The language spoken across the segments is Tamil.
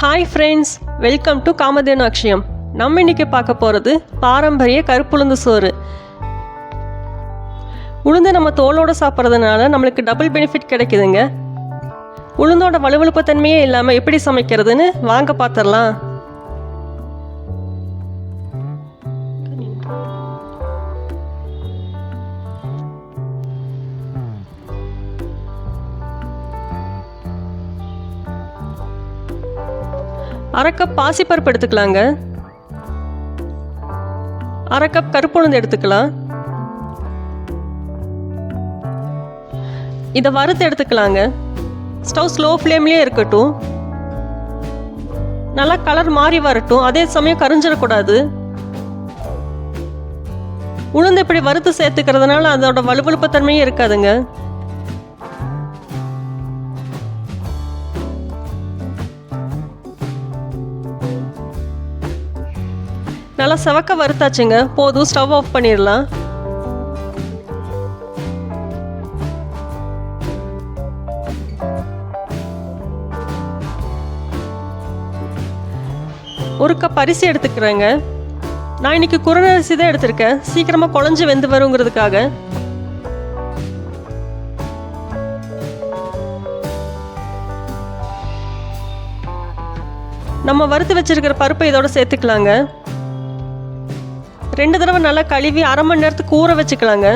Hi friends welcome to Kamadhenu Akshayam நம்ம இன்னைக்கு பார்க்க போகிறது பாரம்பரிய கருப்புளுந்து சோறு. உளுந்து நம்ம தோலோடு சாப்பிட்றதுனால நம்மளுக்கு டபுள் பெனிஃபிட் கிடைக்குதுங்க. உளுந்தோட வலுவழுப்பு தன்மையே இல்லாமல் எப்படி சமைக்கிறதுன்னு வாங்க பார்த்துடலாம் அரை கப் பாசிப்பருப்பு எடுத்துக்கலாங்க. அரை கப் கருப்புளுந்து எடுத்துக்கலாம். இதை வறுத்து எடுத்துக்கலாங்க. ஸ்டவ் ஸ்லோ ஃப்ளேம்லேயே இருக்கட்டும். நல்லா கலர் மாறி வரட்டும். அதே சமயம் கரிஞ்சிடக்கூடாது. உளுந்து இப்படி வறுத்து சேர்த்துக்கிறதுனால அதோட வலுவழுப்பு தன்மையும் இருக்காதுங்க. நல்லா செவக்க வறுத்தாச்சுங்க. போதும் ஸ்டவ் ஆஃப் பண்ணிடலாம். ஒரு கப் அரிசி எடுத்துக்கிறேங்க. நான் இன்னைக்கு குரல் அரிசி தான் எடுத்திருக்கேன். சீக்கிரமாக குழஞ்சி வெந்து வருங்கிறதுக்காக. நம்ம வறுத்து வச்சிருக்கிற பருப்பை இதோட சேர்த்துக்கலாங்க. ரெண்டு தடவை நல்லா கழுவி அரை மணி நேரத்துக்கு ஊற வச்சுக்கலாங்க.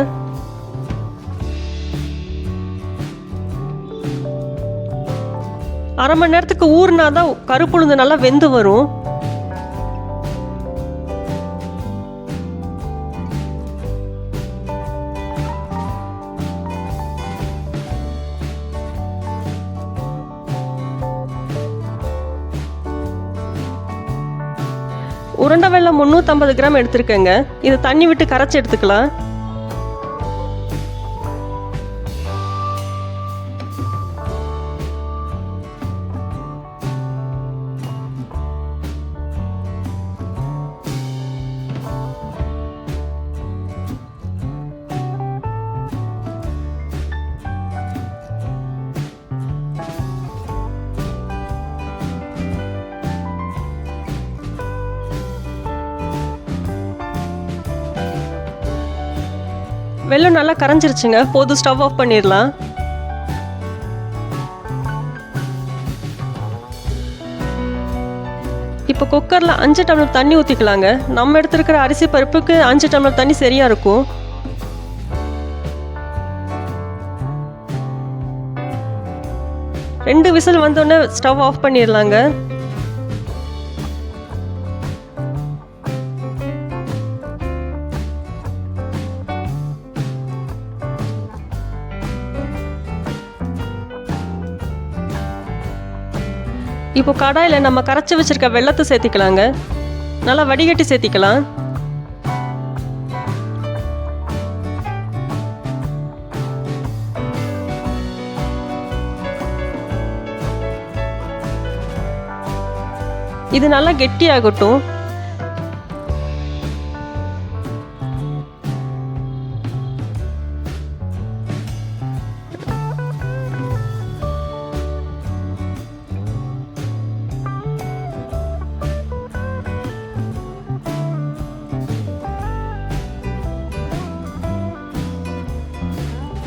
அரை மணி நேரத்துக்கு ஊறினா தான் கருப்புளுந்து நல்லா வெந்து வரும். உருண்டை வெள்ளம் முந்நூற்றம்பது கிராம் எடுத்திருக்கேங்க. இது தண்ணி விட்டு கரைச்சி எடுத்துக்கலாம். வெள்ளம் நல்லா கரைஞ்சிருச்சுங்க. போதும் ஸ்டவ் ஆஃப் பண்ணிடலாம். இப்போ குக்கரில் அஞ்சு டம்ளர் தண்ணி ஊற்றிக்கலாங்க நம்ம எடுத்துருக்கிற அரிசி பருப்புக்கு அஞ்சு டம்ளர் தண்ணி சரியாக இருக்கும். ரெண்டு விசில் வந்தோடனே ஸ்டவ் ஆஃப் பண்ணிடலாங்க. இப்போ கடாயில் நம்ம கரைச்சி வச்சிருக்க வெள்ளத்தை சேர்த்திக்கலாங்க. நல்லா வடிகட்டி சேர்த்திக்கலாம். இது நல்லா கெட்டியாகட்டும்.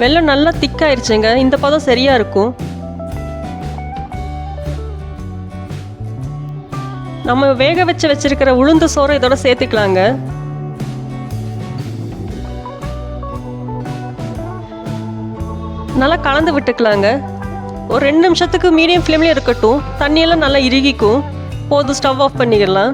வெள்ளம் நல்லா திக்காயிருச்சுங்க இந்த பதம் சரியா இருக்கும். நம்ம வேக வச்சு வச்சிருக்கிற உளுந்து சோறை இதோட சேர்த்துக்கலாங்க. நல்லா கலந்து விட்டுக்கலாங்க. ஒரு ரெண்டு நிமிஷத்துக்கு மீடியம் ஃப்ளேம்லேயே இருக்கட்டும். தண்ணியெல்லாம் நல்லா இறுகிக்கும். போதும் ஸ்டவ் ஆஃப் பண்ணிடலாம்.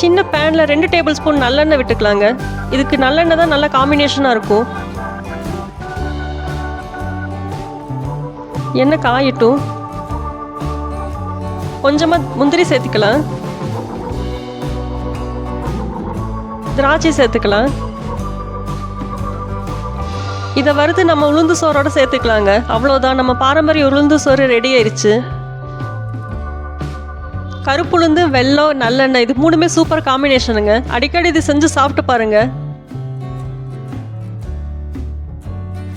சின்ன பேனில் ரெண்டு டேபிள் ஸ்பூன் நல்லெண்ணெய் விட்டுக்கலாங்க. இதுக்கு நல்லெண்ணெய் தான் நல்ல காம்பினேஷனாக இருக்கும். எண்ணெய் காயட்டும். கொஞ்சமாக முந்திரி சேர்த்துக்கலாம். திராட்சை சேர்த்துக்கலாம். இதை வறுத்து நம்ம உளுந்து சோறோட சேர்த்துக்கலாங்க. அவ்வளோதான் நம்ம பாரம்பரிய உளுந்து சோறு ரெடி ஆயிடுச்சு கருப்புளுந்து வெல்லம் நல்லெண்ணெய் இது மூணுமே சூப்பர் காம்பினேஷனுங்க அடிக்கடி இது செஞ்சு சாப்பிட்டு பாருங்க.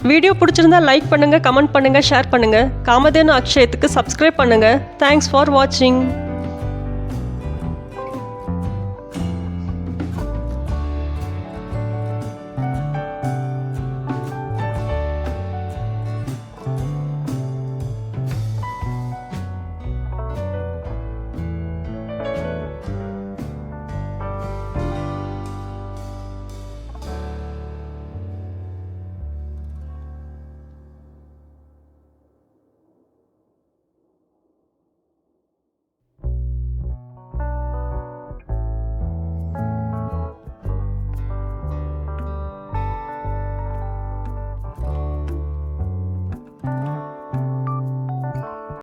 வீடியோ பிடிச்சிருந்தா லைக் பண்ணுங்க கமெண்ட் பண்ணுங்க ஷேர் பண்ணுங்க. காமதேனு அக்ஷயத்துக்கு சப்ஸ்கிரைப் பண்ணுங்க. தேங்க்ஸ் ஃபார் வாட்சிங்